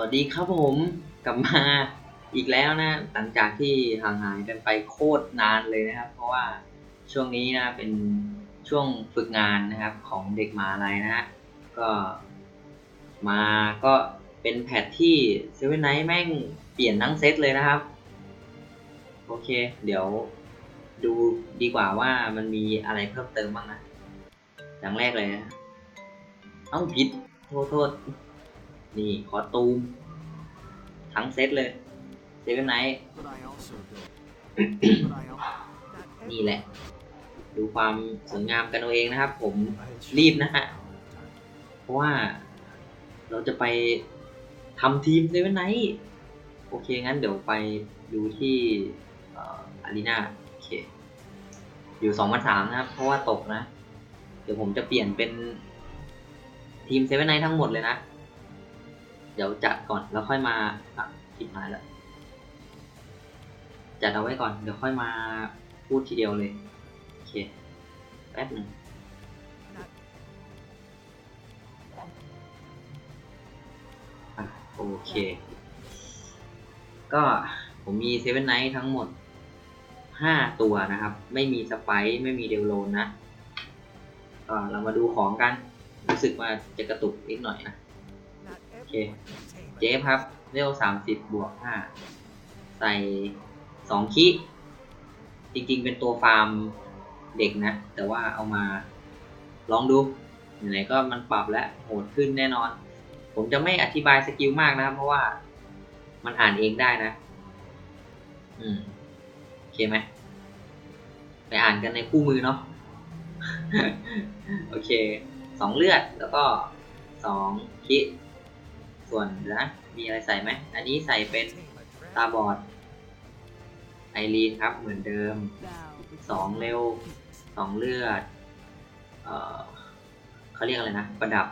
วัสดีครับผมกลับมาอีกแล้วนะ หลังจากที่ห่างหายกันไปโคตรนานเลยนะครับ เพราะว่าช่วงนี้นะเป็นช่วงฝึกงานนะครับของเด็กมหาลัยนะฮะก็มาก็เป็นแพทที่เซเว่นไนท์แม่งเปลี่ยนทั้งเซตเลยนะครับ โอเค เดี๋ยวดูดีกว่าว่ามันมีอะไรเพิ่มเติมบ้างนะอย่างแรกเลยนะเอ้าผิดโทษโทษ นี่คอตูม ทั้งเซตเลยเซเว่นไนท์นี่แหละ ดูความสวยงามกันเอาเองนะครับ ผมรีบนะฮะ เพราะว่าเราจะไปทำทีมเซเว่นไนท์โอเค งั้นเดี๋ยวไปดูที่อารีนาโอเค อยู่สองพันสามนะครับ เพราะว่าตกนะ เดี๋ยวผมจะเปลี่ยนเป็นทีมเซเว่นไนท์ทั้งหมดเลยนะ เดี๋ยวจัดก่อนแล้วค่อยมาอะคิดมาแล้วจัดเอาไว้ก่อนเดี๋ยวค่อยมาพูดทีเดียวเลยโอเคแป๊บหนึ่งโอเค ก็ผมมีเซเว่นไนท์ทั้งหมดห้าตัวนะครับ ไม่มีสไปไม่มีเดลโลนนะก็เรามาดูของกัน รู้สึกว่าจะกระตุกนิดหน่อยนะ เค เจฟครับเรลสามสิบบวกห้าใส่สองคิจริงๆ เป็นตัวฟาร์มเด็กนะ แต่ว่าเอามาลองดูไหนก็มันปรับแล้วโหดขึ้นแน่นอน ผมจะไม่อธิบายสกิลมากนะครับ เพราะว่ามันอ่านเองได้นะ อืมโอเคไหมไปอ่านกันในคู่มือเนาะโอเคสองเลือดแล้วก็สองคิ ส่วนเดี๋ยวนะมีอะไรใส่ไหมอันนี้ใส่เป็นตาบอดไอรีนครับเหมือนเดิมสองเร็วสองเลือดเออเขาเรียกอะไรนะ ประดับ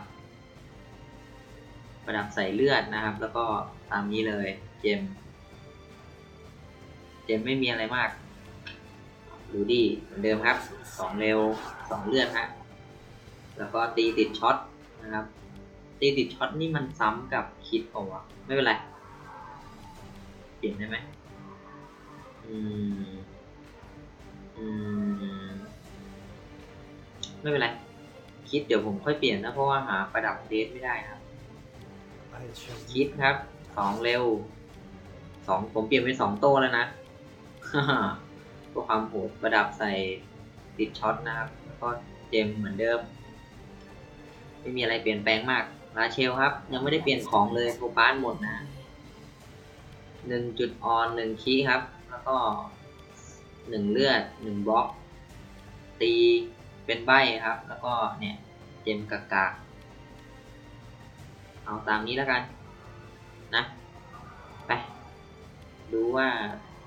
ประดับใส่เลือดนะครับ แล้วก็ตามนี้เลยเจมเจมไม่มีอะไรมากดูดีเหมือนเดิมครับสองเร็วสองเลือดฮะแล้วก็ตีติดช็อตนะครับ ตีติดช็อตนี่มันซ้ำกับคิดเปล่าวะไม่เป็นไร เปลี่ยนได้ไหมอืม อืม ไม่เป็นไร คิดเดี๋ยวผมค่อยเปลี่ยนนะ เพราะว่าหาประดับเดทไม่ได้ครับ I had shown คิดครับ สองเร็ว สองผมเปลี่ยนเป็นสองโต้แล้วนะเพื่อความโหดประดับใส่ติดช็อตนะครับ แล้วก็เจมเหมือนเดิม ไม่มีอะไรเปลี่ยนแปลงมาก ราเชลครับ ยังไม่ได้เปลี่ยนของเลยโคบ้านหมดนะหนึ่งจุดออนหนึ่งคีครับ แล้วก็หนึ่งเลือดหนึ่งบล็อก ตีเป็นใบครับ แล้วก็เนี่ยเจมกากาเอาตามนี้แล้วกัน นะ ไป ดูว่า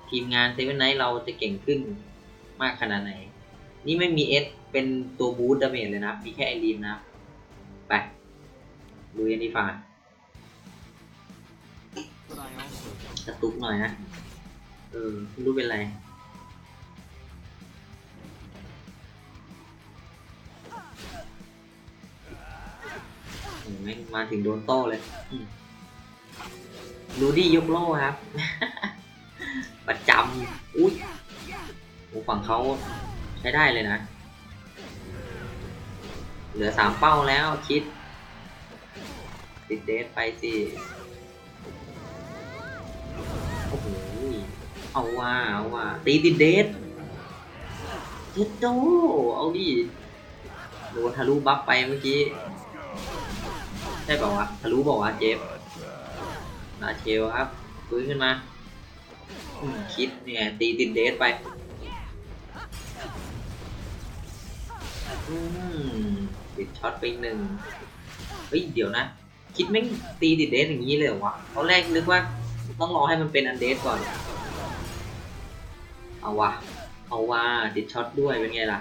ทีมงานเซเว่นไนท์เราจะเก่งขึ้นมากขนาดไหน นี่ไม่มีเอสเป็นตัวบูตดาเมจเลยนะ มีแค่ไอรีนนะ ไป ดูยันดีฟ้า but I also built. กระตุกหน่อยนะ เออไม่รู้เป็นไรโอ้แม่งมาถึงโดนโต้เลย ดูดิยกโล่ครับ ประจำอุ้ยโอ้ฝั่งเขาใช้ได้เลยนะ เหลือสามเป้าแล้วคิด ติดเดทไปสิ โอ้โห เอาว่าเอาว่าตีติดเดทเจ็ดโดเอาดิโดนทะลุบัฟไปเมื่อกี้ใช่ป่าวะทะลุบอกว่าเจฟลาเชลครับฟื้นขึ้นมาคิดเนี่ยตีติดเดทไปอืมติดช็อตไปหนึ่งเฮ้ย เดี๋ยวนะ คิดแม่ตีติดเดทอย่างนี้เลยเหรอวะตอนแรกนึกว่าต้องรอให้มันเป็นอันเดสก่อน เอาวะเอาว่าติดช็อตด้วยเป็นไงล่ะ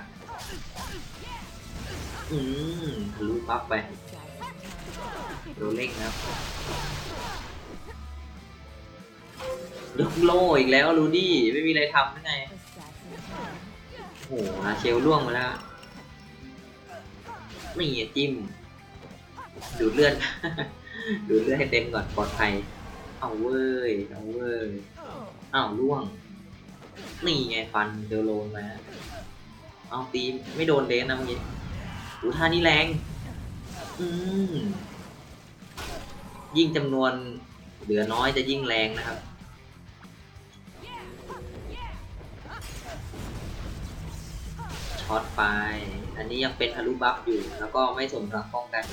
อืมทะลุปั๊บไปโดนเล่งครับยกโล่อีกแล้วรูดี้ไม่มีอะไรทำได้ไงโอ้โหอาเชลล่วงมาแล้วไม่จิ้ม ดูดเลือด ดูเลือดให้เต็มก่อนปลอดภัย เอาเว้ย เอาเว้ยอ้าวล่วง นี่ไงฟันเดโลนมา เอาตีไม่โดนเลนนะเมื่อกี้หูท่านี้แรง อืมยิ่งจำนวนเหลือน้อยจะยิ่งแรงนะครับ ช็อตไป อันนี้ยังเป็นทะลุบัฟอยู่ แล้วก็ไม่สมรักป้องกัน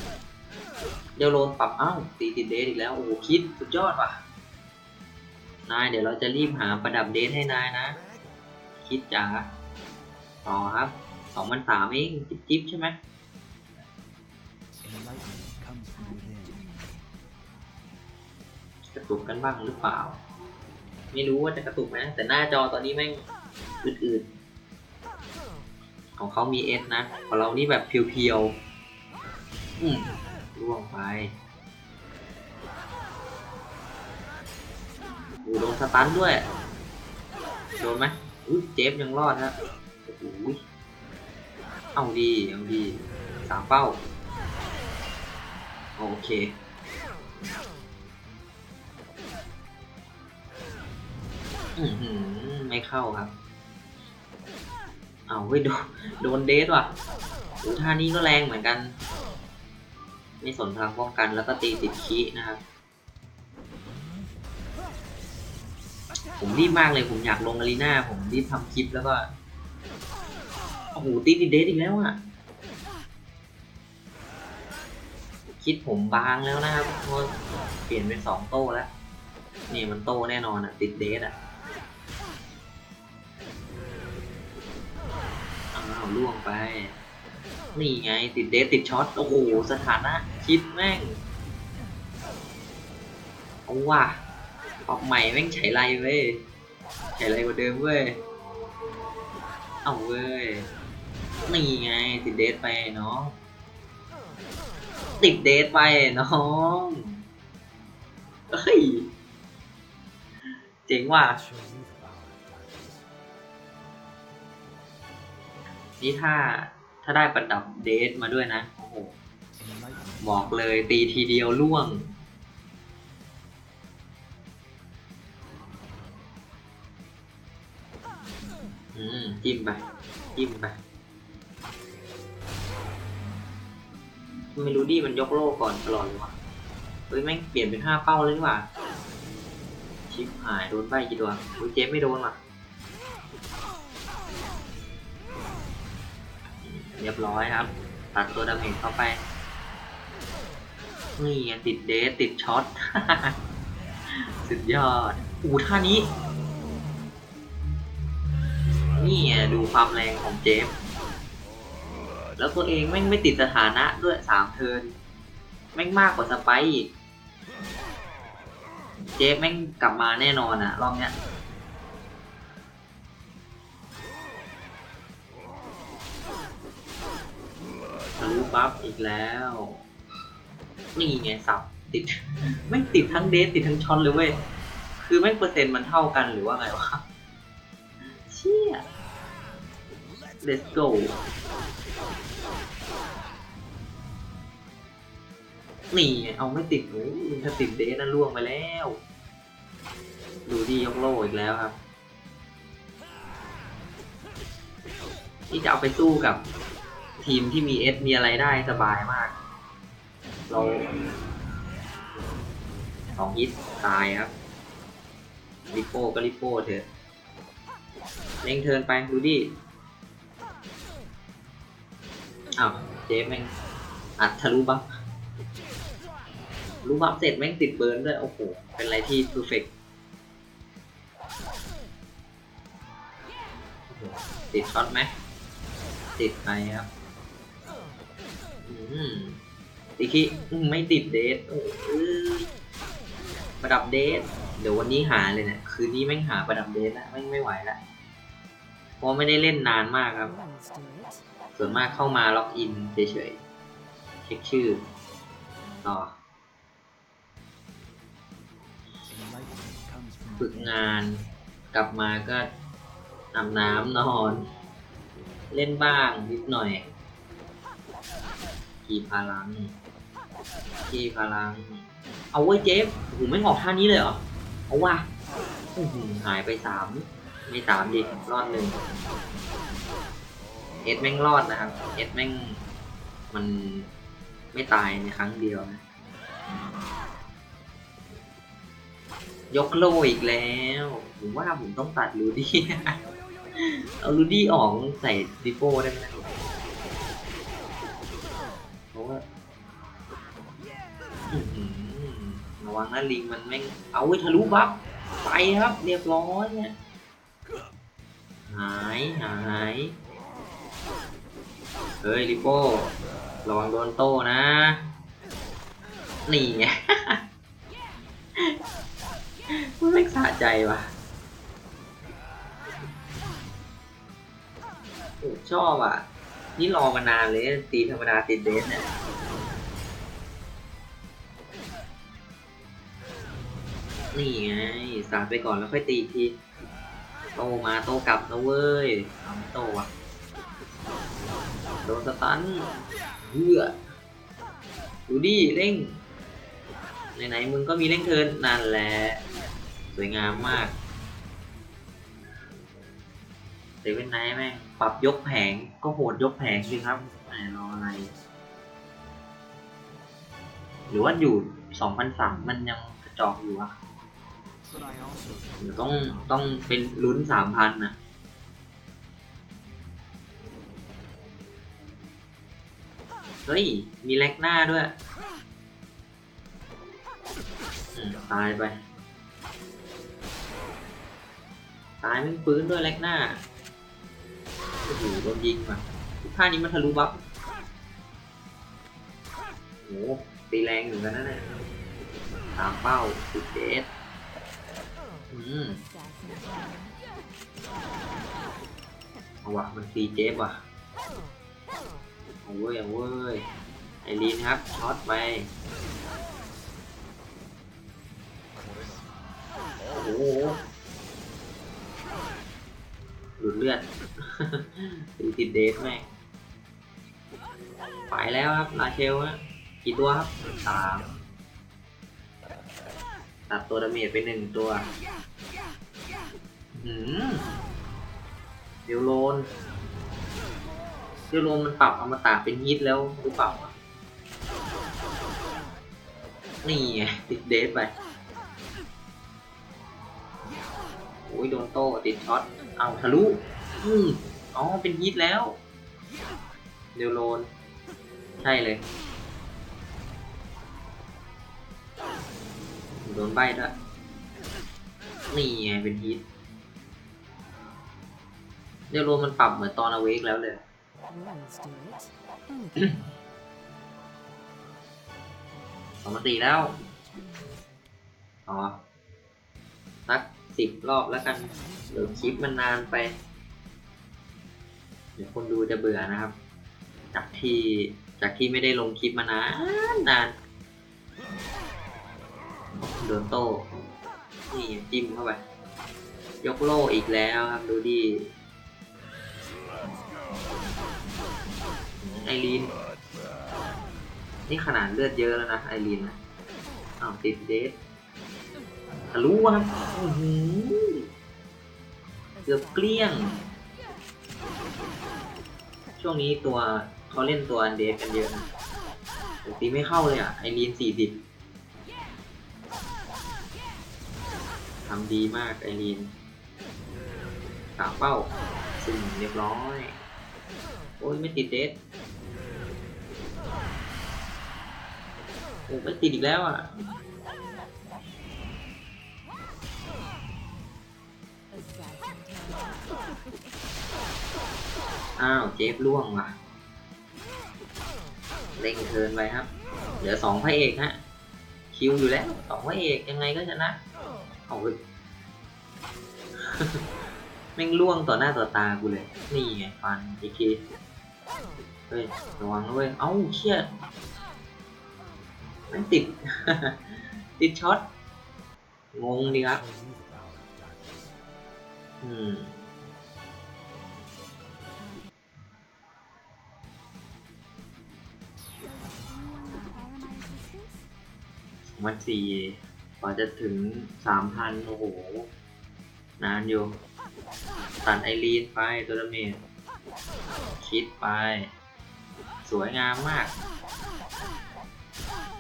เดยวโลนปรับอ้าวตีติดเดทอีกแล้ว โอ้โหคิดสุดยอดว่ะ นายเดี๋ยวเราจะรีบหาประดับเดทให้นายนะ คิดจ๋าต่อครับสองพันสามเองจิ๊บจิ๊บใช่ไหมกระตุกกันบ้างหรือเปล่า ไม่รู้ว่าจะกระตุกไหมแต่หน้าจอตอนนี้แม่งอืดๆของเขามีเอสนะของเรานี่แบบเพียวๆอืม ล่วงไปโอ้โดนสตันด้วย โดนไหมอุ้ยเจฟยังรอดฮะโอ้โหเอาดีเอาดีสามเป้า โอเคอือหือไม่เข้าครับ เอาเว้ยโดนโดนเดทว่ะโอ้ท่านี้ก็แรงเหมือนกัน ไม่สนพลังป้องกันแล้วก็ตีติดคีนะครับ ผมรีบมากเลยผมอยากลงอารีนาผมรีบทำคลิปแล้วก็ โอ้โหตีติดเดทอีกแล้วอะ คิดผมบางแล้วนะครับเพราะเปลี่ยนเป็นสองโต้แล้ว นี่มันโต้แน่นอนอะ ติดเดทอะอ้าวล่วงไป นี่ไง ติดเดทติดช็อต โอ้โห สถานะ คิดแม่งเอาว่ะออกใหม่แม่งไฉไรเว้ยไฉไรกว่าเดิมเว้ย เอาเว้ย นี่ไง ติดเดทไปน้องติดเดทไปน้องเฮ้ย เจ๋งว่ะ นี่ถ้า ถ้าได้ประดับเดทมาด้วยนะ โอ้โหบอกเลยตีทีเดียวล่วง อืม จิ้มไป จิ้มไป ไม่รู้ดิมันยกโล่ก่อนตลอดเลยวะเฮ้ย แม่งเปลี่ยนเป็นห้าเป้าเลยนี่หว่า ชิปหาย โดนใบกี่ตัวอุ้ยเจฟไม่โดนว่ะ เรียบร้อยครับ ตัดตัวดาเมจเข้าไปนี่ติดเดสติดช็อต สุดยอด อูท่านี้ นี่ดูความแรงของเจฟ แล้วตัวเองแม่งไม่ติดสถานะด้วยสามเทินแม่งมากกว่าสไปเจฟแม่งกลับมาแน่นอนอะรอบเนี้ย บัฟอีกแล้ว นี่ไงสับติดแม่ติดทั้งเดทติดทั้งช็อตเลยเว้ย คือแม่เปอร์เซ็นต์มันเท่ากันหรือว่าไงวะ เชี่ย let's go นี่ไงเอาไม่ติดโอ้ยถ้าติดเดทนั่นล่วงไปแล้ว ดูดียกโลอีกแล้วครับ ที่จะเอาไปสู้กับ ทีมที่มีเอสมีอะไรได้สบายมาก เราสองฮิตตายครับริโป้ก็ริโป้เถอะเล่งเทินไปดูดิอ้าวเจฟแม่งอัดทะลุบัฟรู้บัฟเสร็จแม่งติดเบิร์นด้วยโอ้โหเป็นอะไรที่เพอร์เฟกติดช็อตไหมติดไปครับ อีกทีไม่ติดเดทประดับเดทเดี๋ยววันนี้หาเลยเนี่ยคืนนี้แม่งหาประดับเดทละไม่งไม่ไหวละเพราะไม่ได้เล่นนานมากครับ ส่วนมากเข้ามาล็อกอินเฉยๆเช็คชื่อต่อฝึกงานกลับมาก็อาบน้ำนอน เล่นบ้างนิดหน่อย กี่พลังกี่พลัง เอาไว้เจฟโอ้โหไม่ออกท่านี้เลยเหรอ เอาว่ะหายไปสามไม่สามดิรอดหนึ่งเอ็ดแม่งรอดนะครับ เอ็ดแม่งมันไม่ตายในครั้งเดียวนะ ยกโลอีกแล้ว ผมว่าผมต้องตัดลูดี้ เอาลูดี้ออกใส่ดิโป้ได้ไหมเพ วังนะลิงมันแม่งเอาไว้ทะลุบัฟไปครับ เรียบร้อยเนี่ยหายหายเฮ้ยลิโป้ระวังโดนโต้นะ นี่ไงมันไม่สะใจว่ะโอ้ชอบอะ นี่รอมานานเลยตีธรรมดาติดเดสเนี่ย นี่ไงสาดไปก่อนแล้วค่อยตีทีโตมาโตกลับนะเว้ยเอาไม่โตอะโดนสตันเหือดูดิเร่งไหนๆมึงก็มีเร่งเทินนั่นแหละสวยงามมากเซเว่นไนท์แม่งปรับยกแผงก็โหดยกแผงสิครับแหมรออะไร หรือว่าอยู่สองพันสามมันยังกระจอกอยู่อะ ต้องต้องเป็นลุ้นสามพันนะเฮ้ย มีแลกหน้าด้วย ตายไป ตายไม่ฟื้นด้วยแลกหน้าโอ้โหโดนยิงว่ะท่านี้มันทะลุบัฟโอ้โหตีแรงอยู่กันนั่นแหละตามเป้าสุดเดสอืม เอาวะมันฟรีเจฟว่ะเอาเว้ยเอาเว้ยไอรีนครับช็อตไปโอ้โหหลุดเลือดตีติดเดสแม่งไปแล้วครับลาเชลฮะกี่ตัวครับสาม ตัดตัวดาเมจไปหนึ่งตัวหืมเดี๋ยวโลนเดี๋ยวโลนมันปรับอมตะเป็นฮิตแล้วหรือเปล่านี่ไงติดเดสไปโอ้ยโดนโต้ติดช็อตเอาทะลุอืมอ๋อเป็นฮิตแล้ว เดยวโลน ใช่เลย โดนใบด้วย นี่ไงเป็นฮิตเดยวโลนมันปรับเหมือนตอนอเวกแล้วเลย Let's do it. สองมาตีแล้ว อ๋อสักสิบรอบแล้วกันเดี๋ยวคลิปมันนานไป เดี๋ยวคนดูจะเบื่อนะครับ จากที่จากที่ไม่ได้ลงคลิปมานานนาน โดนโต้นี่จิ้มเข้าไป ยกโล่อีกแล้วครับดูดิไอรีน นี่ขนาดเลือดเยอะแล้วนะไอรีนนะอ้าวติดเดสทะลุครับอื้อหือเกือบเกลี้ยง ช่วงนี้ตัวเขาเล่นตัวอันเดสกันเยอะนะแต่ตีไม่เข้าเลยอะ ไอรีนสี่สิบ ทำดีมากไอรีนสามเป้าซึ่งเรียบร้อย โอ้ยไม่ติดเดสโอ้ไม่ติดอีกแล้วอะอ้าวเจฟล่วงว่ะเร่งเทินไปครับ เหลือสองพระเอกฮะ คิวอยู่แล้วสองพระเอกยังไงก็ชนะ เอาเลยแม่งล่วงต่อหน้าต่อตากูเลย นี่ไงฟันอีกทีเฮ้ยระวังนะเว้ยเอ้าเชี่ยแม่งติด ติดช็อต งงดีครับ อืมสมันสี่ ว่าจะถึงสามพันโอ้โห นานอยู่ ตัดไอรีนไปตัวดาเมจคิดไป สวยงามมาก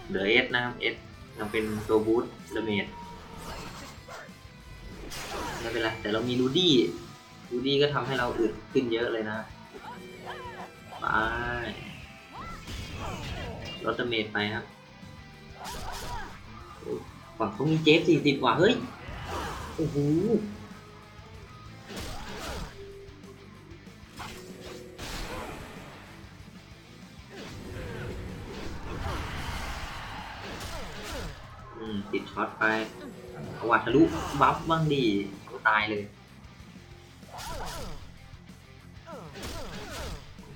เหลือเอสนะครับเอสยังเป็นตัวบูทดาเมจไม่เป็นไรแต่เรามีรูดี้รูดี้ก็ทำให้เราอึดขึ้นเยอะเลยนะไปลดดาเมจไปครับ ฝั่งเขามีเจฟสี่สิบว่ะเฮ้ย โอ้โหติดช็อตไปเอาวัดทะลุบัฟบ้างดีตายเลย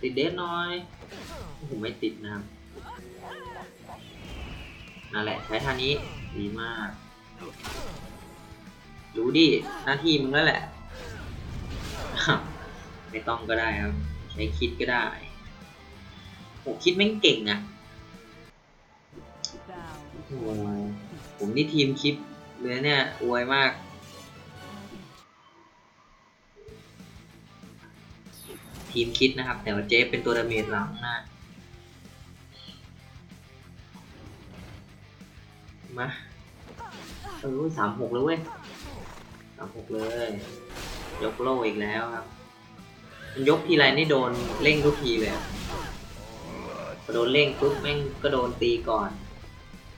ติดเดสหน่อยโอ้โหไม่ติดนะครับ นั่นแหละ ใช้ท่านี้ดีมาก รู้ดิ หน้าที่มึงแล้วแหละ ไม่ต้องก็ได้ครับ ใช้คิดก็ได้โอ้คิดแม่งเก่งอะโอ้ผมนี่ทีมคลิปเลยเนี่ยอวยมากทีมคิดนะครับ แต่ว่าเจฟเป็นตัวดาเมจหลังนะ มาเออสามหกเลยเว้ยสามหกเลย ยกโล่อีกแล้วครับ มันยกทีไรนี่โดนเร่งทุกทีเลยพอโดนเร่งปุ๊บแม่งก็โดนตีก่อน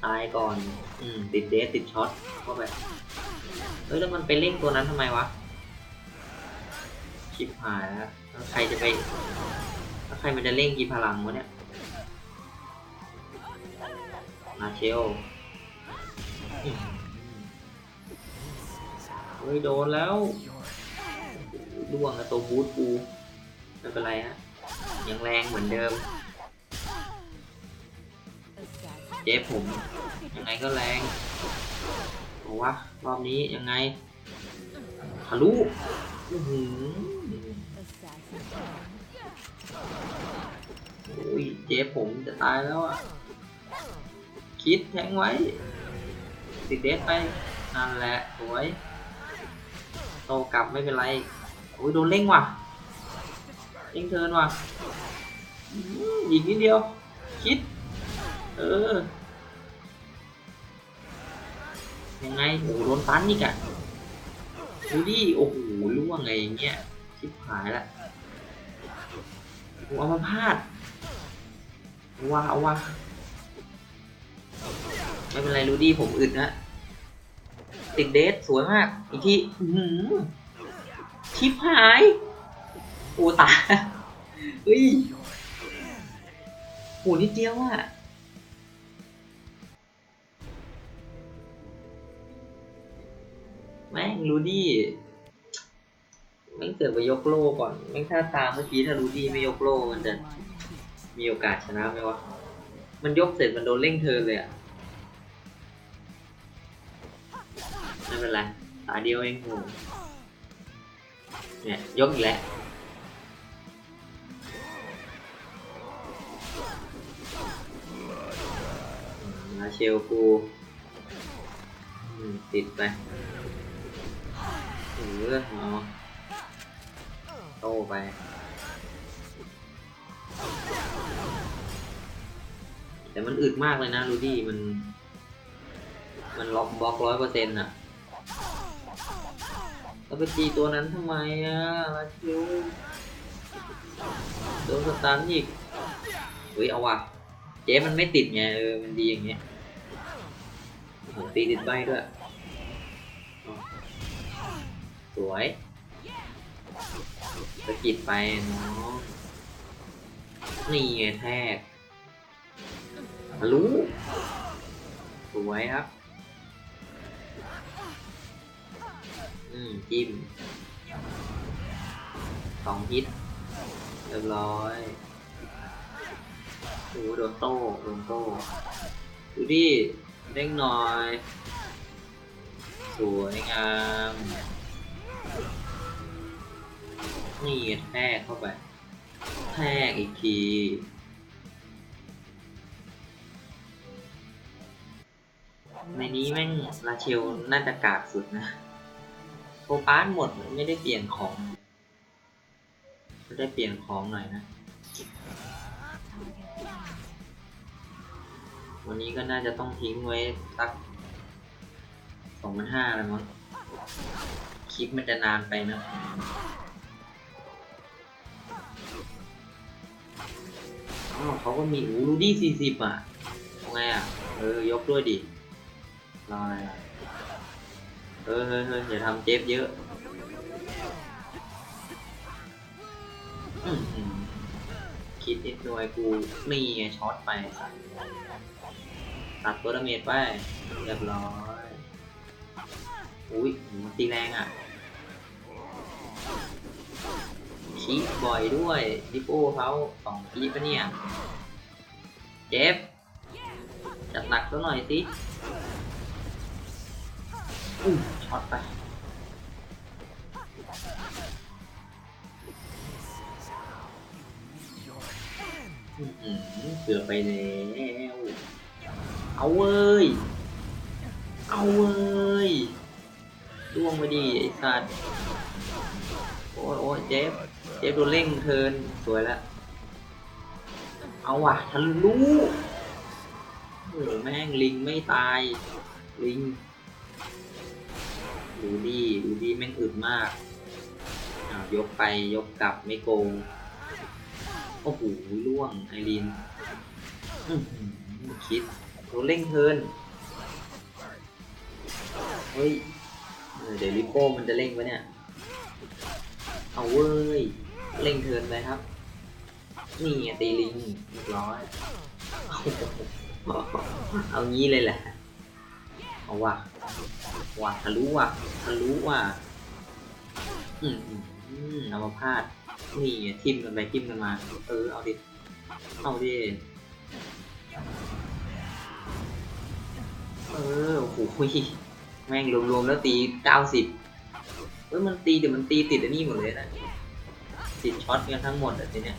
ตายก่อน อืม ติดเดสติดช็อตเข้าไป เฮ้ยแล้วมันไปเร่งตัวนั้นทำไมวะ ชิบหายแล้วแล้วใครจะไปแล้วใครมันจะเร่งกี่พลังวะเนี่ย มาเชล เฮ้ยโดนแล้วล่วงกับตัวบูทกูไม่เป็นไรฮะยังแรงเหมือนเดิม เจ๊ผม ยังไงก็แรงบอกว่ารอบนี้ยังไงทะลุอื้อหือโอ้ยเจ๊ผมจะตายแล้วอะ คิดแทงไว้ ติดเดสไปนั่นแหละสวยโตกลับไม่เป็นไรโอ้ยโดนเร่งว่ะเร่งเทินว่ะอีกนิดเดียว คิด เออ ยังไงโอ้โหโดนฟันอีกอะดูดิโอ้โหล่วงไงอย่างเงี้ยชิบหายละโอ้เอามาพลาดว้าวว่ะไม่เป็นไรรูดี้ผมอึดนะ ติดเดทสวยมาก อีกทีอื้อหือชิบหาย โอ้ตาเฮ้ยโหนิดเดียวอะแม่งรูดี้แม่งเกิดไปยกโล่ก่อนแม่งท่าตามเมื่อกี้ถ้ารูดี้ไม่ยกโล่มันจะมีโอกาสชนะไหมวะ มันยกเสร็จมันโดนเร่งเทิร์นเลยอะ เป็นไรตาเดียวเองโหเนี่ยยกอีกแล้วมาเชลกูติดไปเออเอาโตไปแต่มันอึดมากเลยนะรูดี้มัน มันล็อกบล็อกร้อยเปอร์เซ็นต์อะ แล้วไปตีตัวนั้นทำไมอะมาเชลโดนสตันอีกเฮ้ยเอาว่ะเจ๊มันไม่ติดไงเออมันดีอย่างเงี้ยตีติดใบด้วยสวยสะกิดไปน้องนี่ไงแทกทะลุสวยครับ อืมจิ้มสองฮิตเรียบร้อยโอ้โหโดนโต้โดนโต้ดูดิเด้งหน่อย สวยงามนี่แทกเข้าไปแทกอีกทีในนี้แม่งราเชลน่าจะกากสุดนะ โคปาร์ตหมดไม่ได้เปลี่ยนของได้เปลี่ยนของหน่อยนะ วันนี้ก็น่าจะต้องทิ้งไว้สักสองพันห้าแล้วมั้งคลิปมันจะนานไปนะอ้าวเขาก็มีอูรูดี้สี่สิบอะทำไงอะ เออ ยกด้วยดิรออะไรอะ เออเฮ้ยเฮ้ยอย่าทำเจ็บเยอะคิดนิดหน่อยกูนี่ไงช็อตไปสัตว์ตัดตัวดาเมจไปเรียบร้อยอุ้ยมันตีแรงอะคีบบ่อยด้วยดิโป้เขาสองคีปะเนี่ย เจฟจัดหนักซะหน่อยสิ อุ้ยช็อตไปอื้อหือเกือบไปแล้วเอาเว้ย เอาเว้ยล่วงไปดิไอ้สัตว์โอ้ยโอ้ยเจฟเจฟโดนเร่งเทินสวยล้วเอาว่ะทะลุโอ้โหแม่งลิงไม่ตาย ลิง ดูดีดูดีแม่งอึดมากอ้าวยกไปยกกลับไม่โกง โอ้โหล่วงไอรีนคิดโดนเร่งเทินเฮ้ยเดี๋ยวลิโป้มันจะเร่งปะเนี่ย เอาเว้ยเร่งเทินไปครับ นี่ตีลิงเรียบร้อย เอางี้เลยแหละ เอาว่ะว่ะทะลุว่ะทะลุว่ะอืมอืมอืมเอามาพาดนี่ทิมกันไปทิมกันมา เออเอาดิเอาดิเออโอ้โหแม่งรวมๆแล้วตีเก้าสิบเฮ้ยมันตีเดี๋ยวมันตีติดอันนี้หมดเลยนะติดช็อตกันทั้งหมดอะทีเนี้ย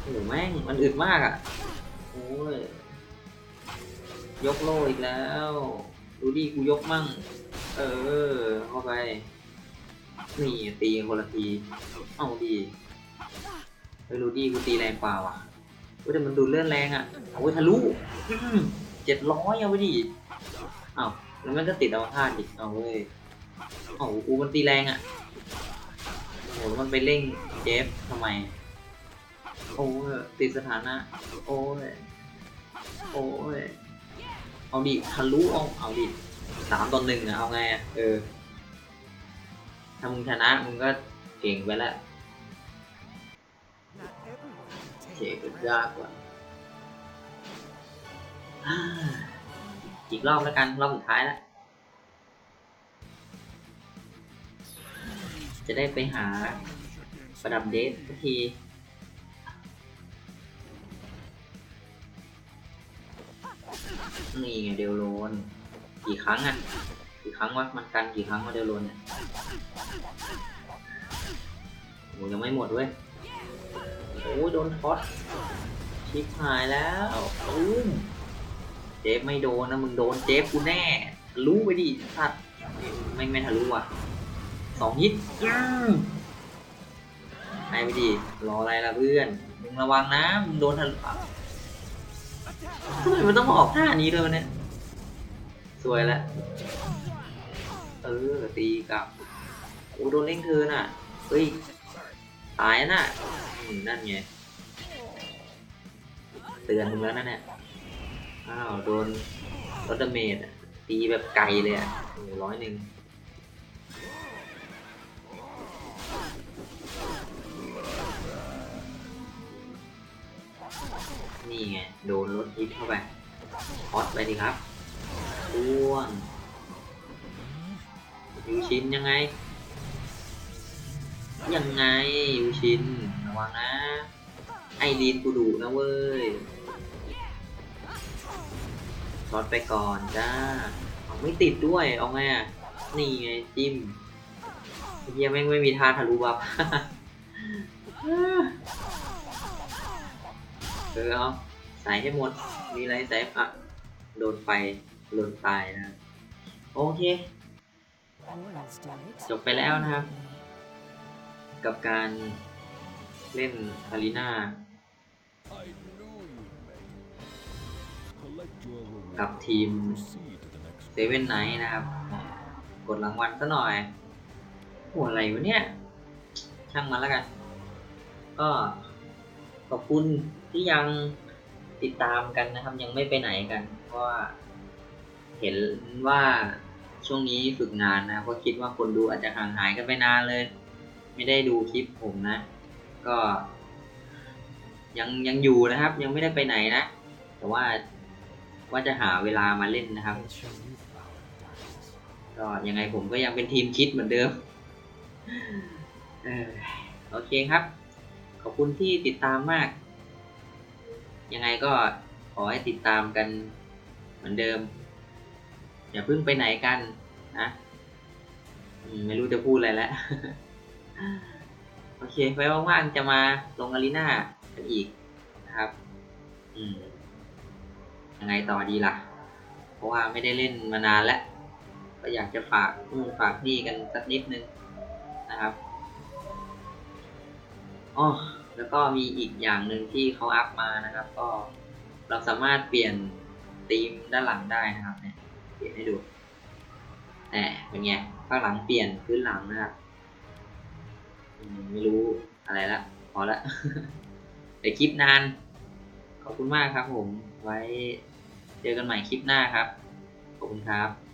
โอ้โหแม่งมันอึดมากอะโอ้ย ยกโล่อีกแล้ว ดูดิกูยกมั่ง เออ เข้าไป นี่ตีคนละที เอาดีเฮ้ยดูดิกูตีแรงกว่าว่ะเฮ้ยแต่มันดูเลื่อนแรงอะเอาไว้ทะลุเจ็ดร้อยเอาไปดิเอ้าแล้วมันก็ติดเอาท่าอีกเอาเว้ยโอ้โหกูมันตีแรงอะโอ้โหมันไปเร่งเจฟทำไม โอ้ติดสถานะ โอ้ย โอ้ย เอาดิทะลุเอาเอาดิสามต่อหนึ่งอะเอาไงอะเออ ถ้ามึงชนะมึงก็เก่งไปแล้วเฉ take กยากกว่าอีกรอบแล้วกันรอบสุดท้ายแล้วจะได้ไปหาประดับเดทสักที นี่ไงเดลโลนกี่ครั้งอะกี่ครั้งวะมันกันกี่ครั้งวะเดลโลนเนี่ยโอ้ยังไม่หมดเว้ยโอ้ยโดนท็อตชิปหายแล้วอุ้มเจฟไม่โดนนะมึงโดนเจฟกูแน่ทะลุไปดิสัตว์ไม่ไม่ทะลุอะสองฮิตอื้อให้ไปดิรออะไรล่ะเพื่อนมึงระวังนะมึงโดนทะลุ ทำไมมันต้องมาออกท่านี้ด้วยวะเนี่ย สวยแล้ว เออ ตีกลับโอ้โดนเล่งเธอน่ะ เฮ้ย ตายน่ะอืมนั่นไง เตือนมึงแล้วนั่นเนี่ย อ้าว โดนรถดเมจอะตีแบบไกลเลยอะร้อยหนึ่ง นี่ไง โดนรถฮิตเข้าไปฮอตไปดิครับอ้วนยูชินยังไง ยังไงยูชินระวังนะ ไอรีนกูดุนะเว้ยช็อตไปก่อนจ้าเอาไม่ติดด้วยเอาไงอะ นี่ไงจิ้มเฮียแม่งไม่มีท่าทะลุบัฟ เออเอาใส่ให้หมด มีอะไรใส่อะโดนไฟหล่นตายนะโอเค จบไปแล้วนะครับ กับการเล่นอารีนากับทีมเซเว่นไนท์นะครับ กดรางวัลซะหน่อยโอ้อะไรวะเนี่ย ช่างมันแล้วกัน ก็ขอบคุณ ที่ยังติดตามกันนะครับ ยังไม่ไปไหนกัน เพราะว่าเห็นว่าช่วงนี้ฝึกงานนะก็คิดว่าคนดูอาจจะห่างหายกันไปนานเลย ไม่ได้ดูคลิปผมนะ ก็ ยังยังอยู่นะครับ ยังไม่ได้ไปไหนนะ แต่ว่าว่าจะหาเวลามาเล่นนะครับ ก็ยังไงผมก็ยังเป็นทีมคิดเหมือนเดิมโอเคครับ ขอบคุณที่ติดตามมาก ยังไงก็ขอให้ติดตามกันเหมือนเดิม อย่าเพิ่งไปไหนกันนะไม่รู้จะพูดอะไรแล้ว โอเคไว้ว่างๆจะมาลงอารีนากันอีกนะครับ อืมยังไงต่อดีล่ะ เพราะว่าไม่ได้เล่นมานานแล้ว ก็อยากจะฝากนู่นฝากนี่กันสักนิดนึงนะครับอ๋อ แล้วก็มีอีกอย่างหนึ่งที่เขาอัพมานะครับ ก็เราสามารถเปลี่ยนธีมด้านหลังได้นะครับเนี่ยเปลี่ยนให้ดูแหมเป็นไงข้างหลังเปลี่ยนพื้นหลังนะครับไม่รู้อะไรละพอละเดี๋ยวคลิปนาน ขอบคุณมากครับผมไว้เจอกันใหม่คลิปหน้าครับ ขอบคุณครับ